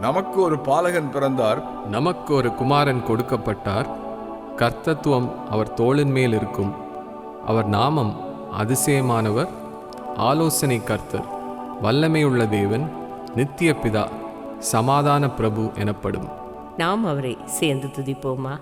நமக்கு ஒரு பாலகன் பிறந்தார். நமக்கு ஒரு குமாரன் கொடுக்கப்பட்டார். கர்த்தத்துவம் அவர் தோளின் மேல் இருக்கும். அவர் நாமம் அதிசயமானவர். ஆலோசனை கர்த்தர் வல்லமையுள்ள தேவன் நித்திய பிதா சமாதான பிரபு எனப்படும். நாம் அவரை சேர்ந்து துதிப்போமா?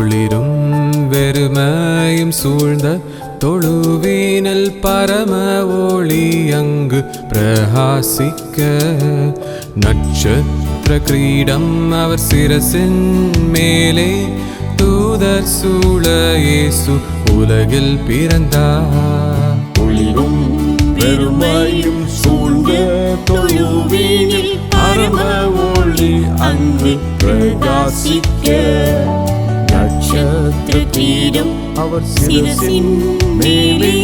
குளிரும் வெறுமையும் சூழ்ந்த தொழுவீனல் பரம ஒளி அங்கு பிரகாசிக்க. நட்சத்திர கிரீடம் அவர் சிரசின் மேலே தூதர் சூழ இயேசு உலகில் பிறந்தார். ஒளிரும் பெருமையும் சூழ்ந்த தொழுவீனில் பரம ஒளி அங்கு பிரகாசிக்க. நட்சத்திர தீரம் அவர் சிரசின் மேலே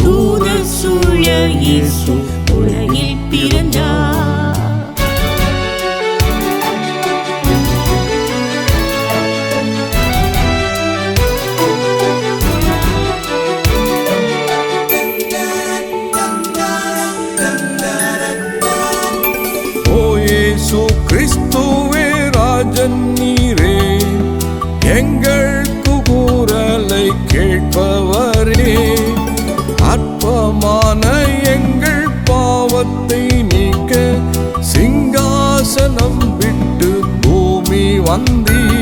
தூத சூழ இயேசு உலகில் பிறந்தார். கிறிஸ்துவே ராஜன் நீரே எங்கள் வந்தீ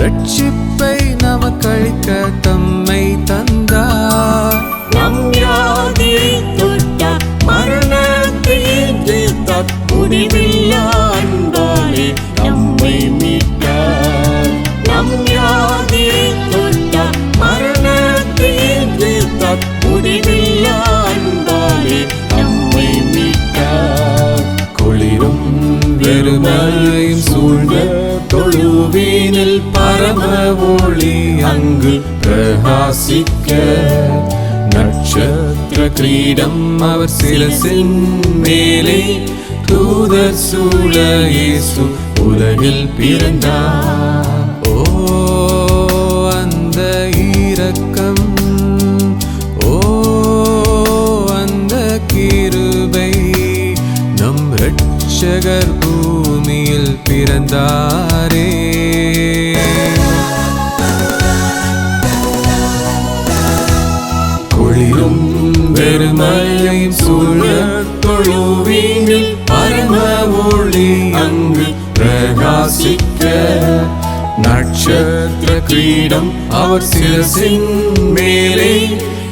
ரட்சிப்பை நமக்களிக்க தம்மை தந்தார் நம் யாதிரை தொட்டார் மரணத்தை முடிவில்லா வெறுமையும் சூழ்ந்த தொழுவீனில் பரம ஒளி அங்கு பிரகாசிக்க. நட்சத்திர கிரீடம் அவர் சிரசின் மேலே தூதர் சூழ இயேசு உலகில் பிறந்தார். ரட்சகர் பூமியில் பிறந்தாரே. குளிரும் வெறுமையும் சூழ தொழுவீனில் பரம ஒளி அங்கு பிரகாசிக்க. நட்சத்திர கிரீடம் அவர் சிரசின் மேலே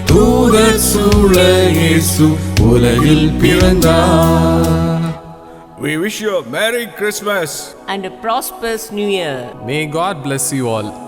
தூதர் சூழ இயேசு உலகில் பிறந்தார். We wish you a Merry Christmas. and a prosperous new year. May God bless you all.